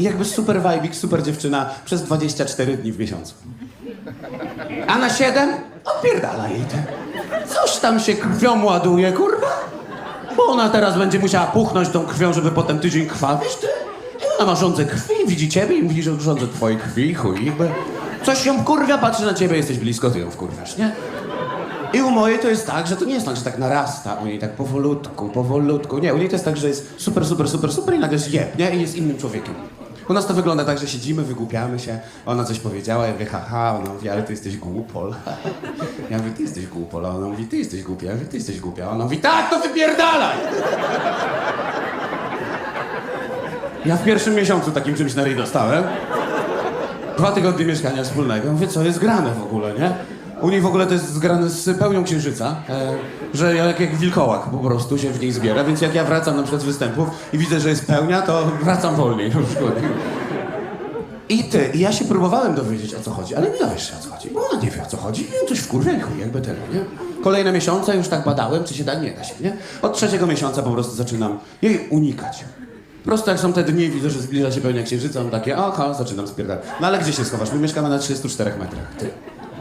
I jakby super wajbik, super dziewczyna przez 24 dni w miesiącu. A na 7? Odpierdala jej ty. Coś tam się krwią ładuje, kurwa. Bo ona teraz będzie musiała puchnąć tą krwią, żeby potem tydzień krwawić, ty. I ona ma rządzę krwi, widzi ciebie i mówi, że rządzę twojej krwi, chuj. Jakby coś ją wkurwia, patrzy na ciebie, jesteś blisko, ty ją wkurwiasz, nie? I u mojej to jest tak, że to nie jest tak, że tak narasta, u niej tak powolutku, powolutku. Nie, u niej to jest tak, że jest super, super, super, super i nagle jest jeb, nie? I jest innym człowiekiem. U nas to wygląda tak, że siedzimy, wygłupiamy się, ona coś powiedziała, ja mówię, haha, ona mówi, ale ty jesteś głupol. Ja mówię, ty jesteś głupol, a ona mówi, ty jesteś głupia, ja mówię, ty jesteś głupia, ona mówi, tak, to wypierdalaj! Ja w pierwszym miesiącu takim czymś na ryj dostałem. Dwa tygodnie mieszkania wspólnego. Mówię, co jest grane w ogóle, nie? U niej w ogóle to jest zgrane z pełnią księżyca, e, że ja jak, jak wilkołak po prostu się w niej zbiera, więc jak ja wracam na przykład z występów i widzę, że jest pełnia, to wracam wolniej na przykład. I ty, i ja się próbowałem dowiedzieć o co chodzi, ale nie dowiesz się o co chodzi, bo ona nie wie o co chodzi, i coś wkurwia i chuj, jakby tyle, nie? Kolejne miesiące już tak badałem, czy się da, nie da się, nie? Od trzeciego miesiąca po prostu zaczynam jej unikać. Prosto jak są te dni, widzę, że zbliża się pełnia księżyca, mam takie, aha, zaczynam spierdalać. No ale gdzie się schowasz? My mieszkamy na 34 metrach, ty.